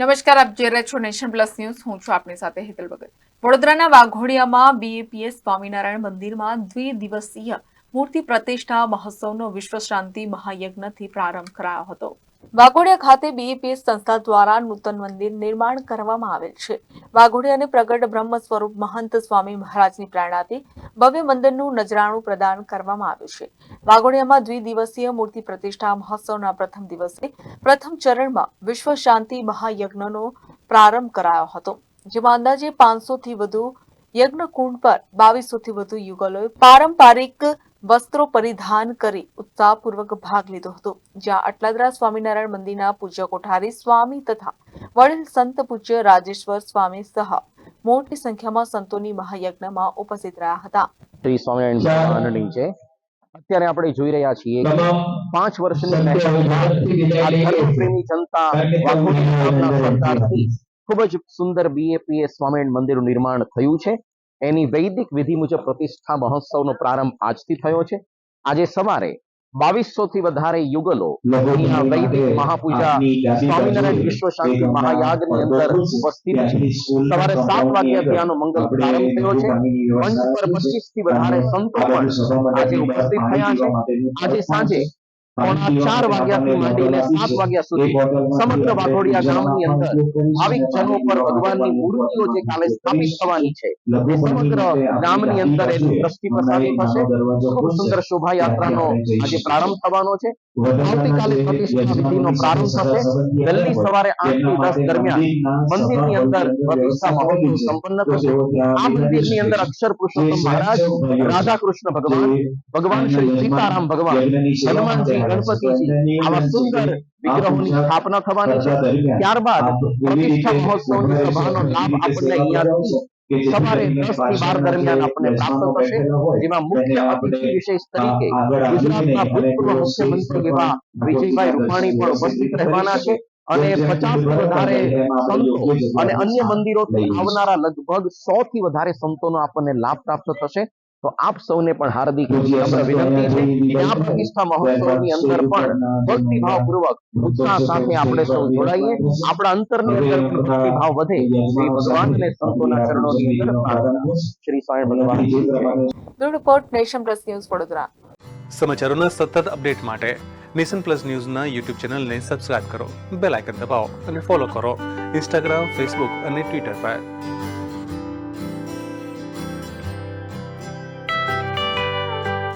નમસ્કાર, આપ જોઈ રહ્યા છો નેશન પ્લસ ન્યૂઝ. હું છું આપની સાથે હેતલ ભગત. વડોદરાના વાઘોડિયામાં બીએપીએસ સ્વામિનારાયણ મંદિરમાં દ્વિદિવસીય મૂર્તિ પ્રતિષ્ઠા મહોત્સવનો વિશ્વ શાંતિ મહાયજ્ઞથી પ્રારંભ કરાયો હતો. વાઘોડિયા ખાતે બીએપીએસ સંસ્થા દ્વારા નૂતન મંદિર નિર્માણ કરવામાં આવેલ છે. વાઘોડિયાને પ્રગટ બ્રહ્મ સ્વરૂપ મહંત સ્વામી મહારાજની પ્રેરણાથી ભવ્ય મંદિરનું નજરાણું પ્રદાન કરવામાં આવ્યું છે. વાઘોડિયામાં દ્વિદિવસીય મૂર્તિ પ્રતિષ્ઠા મહોત્સવના પ્રથમ દિવસે, પ્રથમ ચરણમાં વિશ્વ શાંતિ મહાયજ્ઞનો પ્રારંભ કરાયો હતો, જેમાં અંદાજે પાંચસો થી વધુ યજ્ઞકુંડ પર બાવીસો થી વધુ યુગલોએ પારંપરિક વસ્ત્રો પરિધાન કરી ઉત્સાહપૂર્વક ભાગ લીધો હતો. જ્યાં અટલાદરા સ્વામિનારાયણ મંદિરના પૂજ્ય કોઠારી સ્વામી તથા વડીલ સંત પૂજ્ય રાજેશ્વર સ્વામી સહ મોટી સંખ્યામાં સંતોની મહાયજ્ઞમાં ઉપસ્થિત રહ્યા હતા. શ્રી સ્વામિનારાયણ છે. અત્યારે આપણે જોઈ રહ્યા છીએ કે પાંચ વર્ષની જનતા સરકારથી ખૂબ જ સુંદર બીએપીએસ સ્વામિનારાયણ મંદિરનું નિર્માણ થયું છે. એની વૈદિક વિધિ મુજબ પ્રતિષ્ઠા મહોત્સવનો પ્રારંભ આજથી થયો છે. આજે સવારે બાવીસો થી વધારે યુગલો વૈદિક મહાપૂજા સ્વામિનારાયણ વિશ્વ શાંતિ મહાયાગની અંદર ઉપસ્થિત છે. સવારે સાત વાગ્યાથી આનો મંગલ પ્રારંભ થયો છે. મંચ પર પચીસથી વધારે સંતો પણ આજે ઉપસ્થિત થયા છે. આજે સાંજે પોણા ચાર વાગ્યાથી માંડીને સાત વાગ્યા સુધી સમગ્ર વાઘોડિયા ગામની અંદર ભાવિક જનો પર ભગવાનની મૂર્તિઓ જે કાલે સ્થાપિત થવાની છે. એ સમગ્ર ગામની અંદર એની દ્રષ્ટિ પ્રસારિત થશે ખૂબ સુંદર શોભાયાત્રાનો આજે પ્રારંભ થવાનો છે. આવતીકાલે પ્રતિષ્ઠા વિધિનો પ્રારંભ થશે. વહેલી સવારે આઠથી દસ દરમિયાન મંદિરની અંદર પ્રતિષ્ઠા મહોત્સવ સંપન્ન થશે. આ મંદિરની અંદર અક્ષર પુરુષોત્તમ મહારાજ રાધા કૃષ્ણ ભગવાન ભગવાન શ્રી સીતારામ ભગવાન હનુમાનજી ગણપતિજી આવા સુંદર વિગ્રહોની સ્થાપના થવાની છે. ત્યારબાદ પ્રતિષ્ઠા મહોત્સવની સભાનો લાભ આપણને અહીંયા સવારે દસથી બાર દરમિયાન આપણને પ્રાપ્ત થશે જેમાં મુખ્ય અતિથિ વિશેષ તરીકે ગુજરાતના ભૂતપૂર્વ મુખ્યમંત્રી એવા વિજયભાઈ રૂપાણી પણ ઉપસ્થિત રહેવાના છે અને પચાસ વધારે સંતો અને અન્ય મંદિરોથી આવનારા લગભગ સો થી વધારે સંતોનો આપણને લાભ પ્રાપ્ત થશે. તો આપ સૌને પણ હાર્દિક નમ્ર વિનંતી છે કે આ પ્રતિષ્ઠા મહોત્સવની અંદર પણ ભક્તિભાવપૂર્વક ઉત્સાહ સાથે આપણે સૌ જોડાઈએ. આપણા અંતરની અંદર ભક્તિભાવ વધે. શ્રી ભગવાન અને સંતોના ચરણોની અંદર પ્રાર્થના શ્રી સ્વામી ભગવાન bureau report Nation Plus News Vadodara. સમાચારોના સતત અપડેટ માટે નેશન પ્લસ ન્યૂઝના યુટ્યુબ ચેનલને સબસ્ક્રાઇબ કરો બેલ આઇકન દબાવો અને ફોલો કરો ઇન્સ્ટાગ્રામ ફેસબુક અને ટ્વિટર પર.